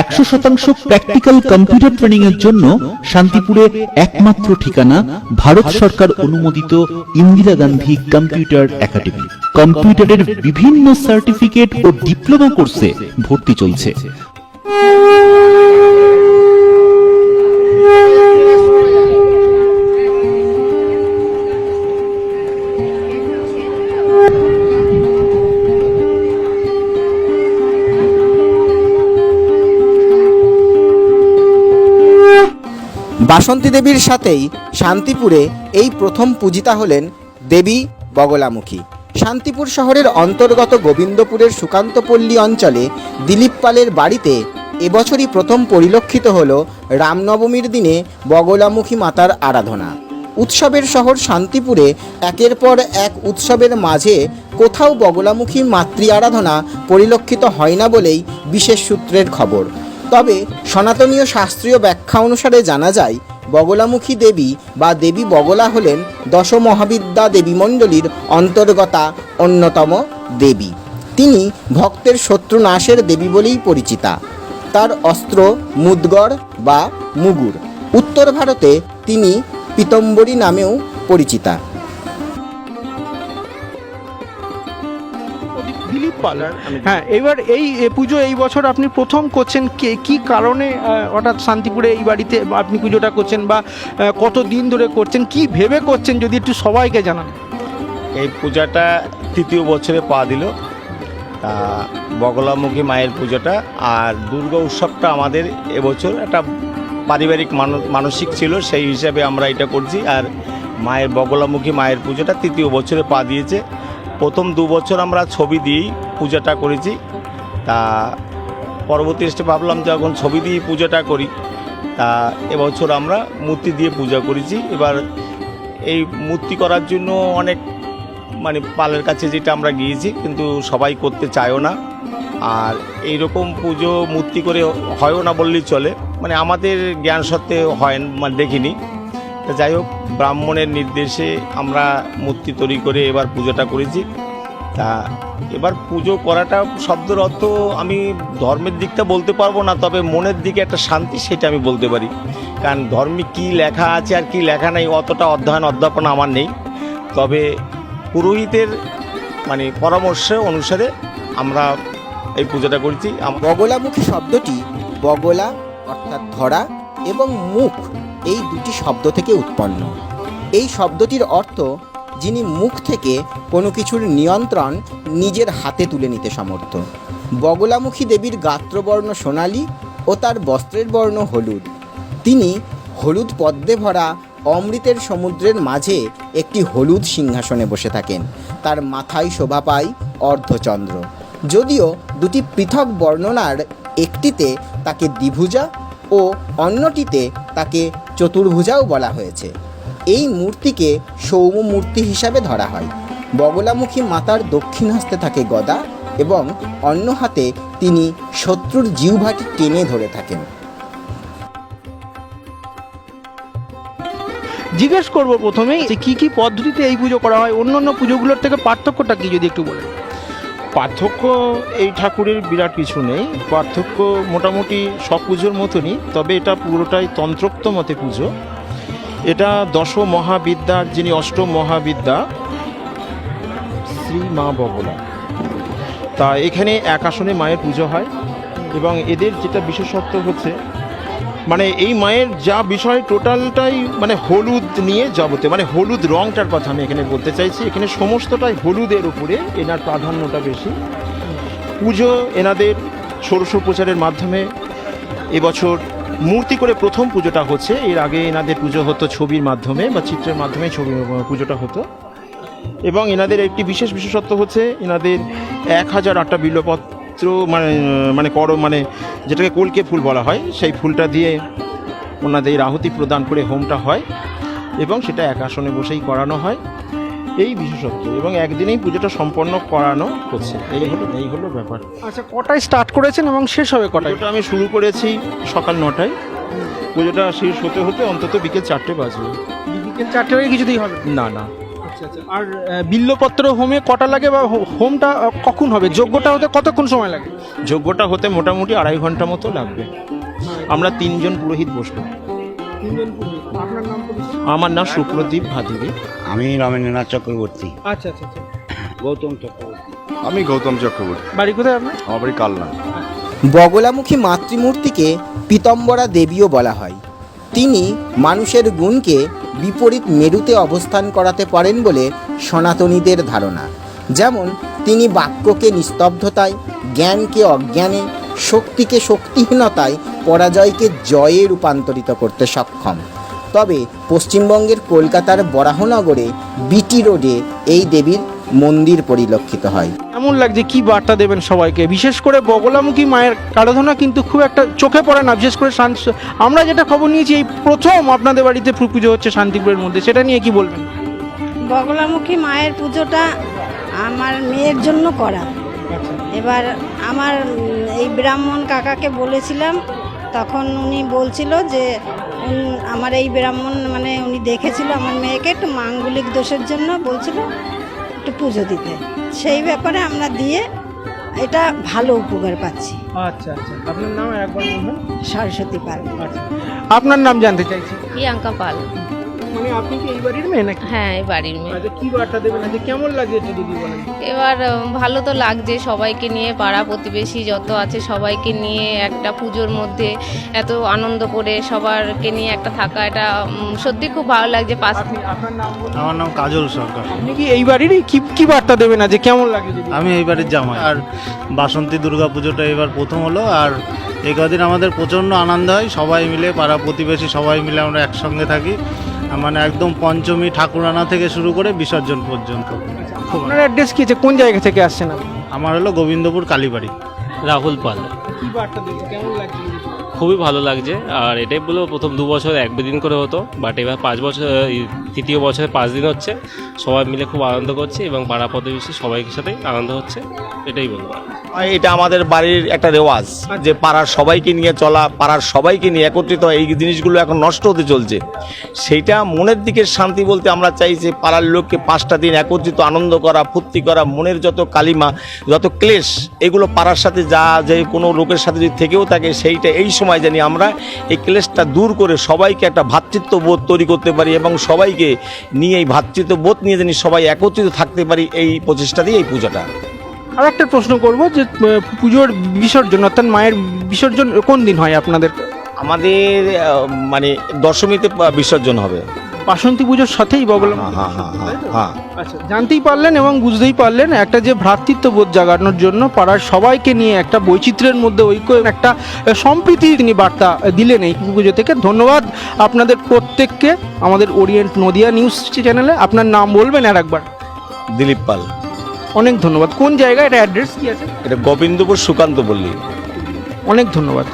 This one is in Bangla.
একশো শতাংশ প্র্যাকটিক্যাল কম্পিউটার ট্রেনিং এর জন্য শান্তিপুরে একমাত্র ঠিকানা ভারত সরকার অনুমোদিত ইন্দিরা গান্ধী কম্পিউটার একাডেমি। কম্পিউটারের বিভিন্ন সার্টিফিকেট ও ডিপ্লোমা কোর্সে ভর্তি চলছে। বাসন্তী দেবীর সাথেই শান্তিপুরে এই প্রথম পূজিতা হলেন দেবী বগলামুখী। শান্তিপুর শহরের অন্তর্গত গোবিন্দপুরের সুকান্তপল্লী অঞ্চলে দিলীপ পালের বাড়িতে এবছরই প্রথম পরিলক্ষিত হল রামনবমীর দিনে বগলামুখী মাতার আরাধনা। উৎসবের শহর শান্তিপুরে একের পর এক উৎসবের মাঝে কোথাও বগলামুখী মাতৃ আরাধনা পরিলক্ষিত হয় না বলেই বিশেষ সূত্রের খবর। তবে সনাতনীয় শাস্ত্রীয় ব্যাখ্যা অনুসারে জানা যায়, বগলামুখী দেবী বা দেবী বগলা হলেন দশ মহাবিদ্যা দেবী মণ্ডলীর অন্তর্গতা অন্যতম দেবী। তিনি ভক্তের শত্রু নাশের দেবী বলেই পরিচিতা। তার অস্ত্র মুদগর বা মুগুর। উত্তর ভারতে তিনি পীতম্বরী নামেও পরিচিতা। হ্যাঁ এবার এই পুজো এই বছর আপনি প্রথম করছেন কে কি কারণে হঠাৎ শান্তিপুরে এই বাড়িতে আপনি পুজোটা করছেন বা কত দিন ধরে করছেন কি ভেবে করছেন যদি একটু সবাইকে জানান। এই পূজাটা তৃতীয় বছরে পা দিল বগলামুখী মায়ের পুজোটা আর দুর্গা উৎসবটা আমাদের এবছর একটা পারিবারিক মানো- মানসিক ছিল সেই হিসাবে আমরা এটা করছি আর মায়ের বগলামুখী মায়ের পুজোটা তৃতীয় বছরে পা দিয়েছে। প্রথম দু বছর আমরা ছবি দিয়েই পূজাটা করেছি। তা পরবর্তী স্টেপে ভাবলাম যে এখন ছবি দিয়েই পূজাটা করি। তা এবছর আমরা মূর্তি দিয়ে পূজা করেছি। এবার এই মূর্তি করার জন্য অনেক মানে পালের কাছে যেটা আমরা গিয়েছি, কিন্তু সবাই করতে চায়ও না। আর এই রকম পুজো মূর্তি করে হয়ও না বললেই চলে। মানে আমাদের জ্ঞান সত্ত্বে হয় মানে দেখিনি। যাই হোক, ব্রাহ্মণের নির্দেশে আমরা মূর্তি তৈরি করে এবার পুজোটা করেছি। তা এবার পুজো করাটা শব্দের অর্থ আমি ধর্মের দিকটা বলতে পারব না, তবে মনের দিকে একটা শান্তি সেটা আমি বলতে পারি। কারণ ধর্মে কী লেখা আছে আর কী লেখা নেই, অতটা অধ্যয়ন অধ্যাপনা আমার নেই। তবে পুরোহিতের মানে পরামর্শ অনুসারে আমরা এই পুজোটা করেছি। বগলামুখী শব্দটি বগলা অর্থাৎ ধরা এবং মুখ এই দুটি শব্দ থেকে উৎপন্ন। এই শব্দটির অর্থ যিনি মুখ থেকে কোনো কিছুর নিয়ন্ত্রণ নিজের হাতে তুলে নিতে সমর্থ। বগলামুখী দেবীর গাত্রবর্ণ সোনালী ও তার বস্ত্রের বর্ণ হলুদ। তিনি হলুদ পদ্মে ভরা অমৃতের সমুদ্রের মাঝে একটি হলুদ সিংহাসনে বসে থাকেন। তার মাথায় শোভা পায় অর্ধচন্দ্র। যদিও দুটি পৃথক বর্ণনার একটিতে তাকে দ্বিভুজা ও অন্যটিতে তাকে চতুর্ভুজাও বলা হয়েছে। এই মূর্তিকে সৌম মূর্তি হিসাবে ধরা হয়। বগলামুখী মাতার দক্ষিণ হস্তে থাকে গদা এবং অন্য হাতে তিনি শত্রুর জিহ্বাটি টেনে ধরে থাকেন। জিজ্ঞেস করব প্রথমেই যে কি কি পদ্ধতিতে এই পুজো করা হয়? অন্য অন্য পুজোগুলোর থেকে পার্থক্যটা কি যদি একটু বলেন? পার্থক্য এই ঠাকুরের বিরাট কিছু নেই। পার্থক্য মোটামুটি সব পুজোর মতনই, তবে এটা পুরোটাই তন্ত্রোক্ত মতে পুজো। এটা দশ মহাবিদ্যার যিনি অষ্টম মহাবিদ্যা শ্রী মা বগলা তা এখানে এক আসনে মায়ের পুজো হয় এবং এদের যেটা বিশেষত্ব হচ্ছে মানে এই মায়ের যা বিষয়, টোটালটাই মানে হলুদ নিয়ে যাবতীয় মানে হলুদ রংটার কথা আমি এখানে বলতে চাইছি। এখানে সমস্তটাই হলুদের উপরে, এনার প্রাধান্যটা বেশি। পুজো এনাদের ষোড়শোপচারের মাধ্যমে এবছর মূর্তি করে প্রথম পুজোটা হচ্ছে। এর আগে এনাদের পুজো হতো ছবির মাধ্যমে বা চিত্রের মাধ্যমে ছবি, পুজোটা হতো। এবং এনাদের একটি বিশেষ বিশেষত্ব হচ্ছে, এনাদের এক হাজার আটটা বিল্লপত্র মানে মানে কর মানে যেটাকে কলকে ফুল বলা হয় সেই ফুলটা দিয়ে ওনাদের আহুতি প্রদান করে হোমটা হয় এবং সেটা এক আসনে বসেই করানো হয় এই বিশেষত্ব এবং একদিনেই পুজোটা সম্পন্ন করানো হচ্ছে। এই হলো এই হলো ব্যাপার। আচ্ছা কটায় স্টার্ট করেছেন এবং শেষ হবে কটায়? আমি শুরু করেছি সকাল নটায়। পুজোটা শেষ হতে হতে অন্তত বিকেল চারটে বাজবে। বিকেল চারটে হয়ে কিছুতেই হবে। না না। আচ্ছা আচ্ছা। আর বিল্লপত্র হোমে কটা লাগে বা হো- হোমটা কখন হবে? যোগ্যটা হতে কতক্ষণ সময় লাগে? যোগ্যটা হতে মোটামুটি আড়াই ঘণ্টা মতো লাগবে। আমরা তিনজন পুরোহিত বসবো। আপনার নাম আমার নাম সুপ্রদীপ ভাদিবি আমি রমেন্দ্রনাথ চক্রবর্তী। আচ্ছা আচ্ছা আচ্ছা। গৌতম চক্রবর্তী। আমি গৌতম চক্রবর্তী। বাড়ি কোথায় আপনার? আমার বাড়ি কালনা। বগলামুখী মাতৃমূর্তিকে পীতম্বরা দেবীও বলা হয়। তিনি মানুষের গুণকে বিপরীত মেরুতে অবস্থান করাতে পারেন বলে সনাতনীদের ধারণা। যেমন, তিনি বাক্যকে নিস্তব্ধতায়, জ্ঞানকে অজ্ঞানে, শক্তিকে শক্তিহীনতায়, পরাজয়কে জয়ে রূপান্তরিত করতে সক্ষম। তবে পশ্চিমবঙ্গের কলকাতার বরাহনগরে বিটি রোডে এই দেবীর মন্দির পরিলক্ষিত হয়। এমন লাগছে? কি বার্তা দেবেন সবাইকে? বিশেষ করে বগলামুখী মায়ের আরাধনা কিন্তু খুব একটা চোখে পড়ে না বিশেষ করে শান- আমরা যেটা খবর নিয়েছি এই প্রথম আপনাদের বাড়িতে পুজো হচ্ছে শান্তিপুরের মধ্যে সেটা নিয়ে কি বলবেন? বগলামুখী মায়ের পুজোটা আমার মেয়ের জন্য করা। এবার আমার এই ব্রাহ্মণ কাকাকে বলেছিলাম তখন উনি বলছিল যে আমার এই ব্রাহ্মণ মানে উনি দেখেছিল আমার মেয়েকে একটু মাঙ্গলিক দোষের জন্য বলছিল। একটু পুজো দিতে। সেই ব্যাপারে আমরা দিয়ে এটা ভালো উপকার পাচ্ছি। আচ্ছা আচ্ছা। আপনার নাম একবার বলবেন সরস্বতী পাল। আচ্ছা। আপনার নাম জানতে চাইছি। প্রিয়াঙ্কা পাল। মানে আপনি কি এই বাড়ির মেয়ে নাকি? হ্যাঁ এই বাড়ির মেয়ে। আচ্ছা কি বার্তা দেবেন? আজকে কেমন লাগছে এটা দিদি বলেন? এবার ভালো তো লাগছে সবাইকে নিয়ে পাড়া প্রতিবেশী যত আছে সবাইকে নিয়ে একটা পুজোর মধ্যে এত আনন্দ করে সবারকে নিয়ে একটা থাকা এটা সত্যি খুব ভালো লাগছে। পাশ আমার নাম কাজল সরকার। আপনি কি এই বাড়িরই? কি কি বার্তা দেবেন আজকে কেমন দিদি? আমি এই বাড়ির জামাই। আর বাসন্তী দুর্গা পুজোটা এবার প্রথম হলো আর এই কদিন আমাদের প্রচণ্ড আনন্দ হয় সবাই মিলে পাড়া প্রতিবেশী সবাই মিলে আমরা একসঙ্গে থাকি। মানে একদম পঞ্চমী ঠাকুরানা থেকে শুরু করে বিসর্জন পর্যন্ত। আপনার অ্যাড্রেস কি আছে কোন জায়গা থেকে আসছেন আপনি? আমার হলো গোবিন্দপুর কালীবাড়ি। রাহুল পাল। কি বার্তা দিচ্ছে কেমন লাগছে? খুবই ভালো লাগছে। আর এটাই বলব, প্রথম দু বছর এক দিন করে হতো বাট এবার পাঁচ বছর তৃতীয় বছরে পাঁচ দিন হচ্ছে। সবাই মিলে খুব আনন্দ করছে এবং পাড়া প্রতিবেশী সবাইকে সাথেই আনন্দ হচ্ছে, এটাই বলব। এটা আমাদের বাড়ির একটা রেওয়াজ, যে পাড়ার সবাইকে নিয়ে চলা, পাড়ার সবাইকে নিয়ে একত্রিত এই জিনিসগুলো এখন নষ্ট হতে চলছে। সেইটা মনের দিকে শান্তি বলতে আমরা চাই যে পাড়ার লোককে পাঁচটা দিন একত্রিত, আনন্দ করা, ফুর্তি করা, মনের যত কালিমা, যত ক্লেশ, এগুলো পাড়ার সাথে যা যে কোনো লোকের সাথে যদি থেকেও থাকে, সেইটা এই সময় জানি আমরা এই ক্লেশটা দূর করে সবাইকে একটা ভ্রাতৃত্ববোধ তৈরি করতে পারি এবং সবাইকে নিয়ে এই ভ্রাতৃত্ববোধ নিয়ে জানি সবাই একত্রিত থাকতে পারি এই প্রচেষ্টা দিয়ে এই পূজাটা। আর একটা প্রশ্ন করব যে পুজোর বিসর্জন অর্থাৎ মায়ের বিসর্জন কোন দিন হয় আপনাদের? আমাদের মানে দশমীতে বিসর্জন হবে। বাসন্তী পুজোর সাথেই বগলাম। হ্যাঁ হ্যাঁ হ্যাঁ আচ্ছা জানতেই পারলেন এবং বুঝতেই পারলেন একটা যে ভ্রাতৃত্ববোধ জাগানোর জন্য পাড়ার সবাইকে নিয়ে একটা বৈচিত্র্যের মধ্যে ঐক্য একটা সম্প্রীতি তিনি বার্তা দিলেন এই পুজো থেকে। ধন্যবাদ আপনাদের প্রত্যেককে আমাদের ওরিয়েন্ট নদিয়া নিউজ চ্যানেলে আপনার নাম বলবেন আর একবার। দিলীপ পাল। অনেক ধন্যবাদ। কোন জায়গায়? এটা অ্যাড্রেস কি আছে? এটা গোবিন্দপুর সুকান্ত পল্লী। অনেক ধন্যবাদ।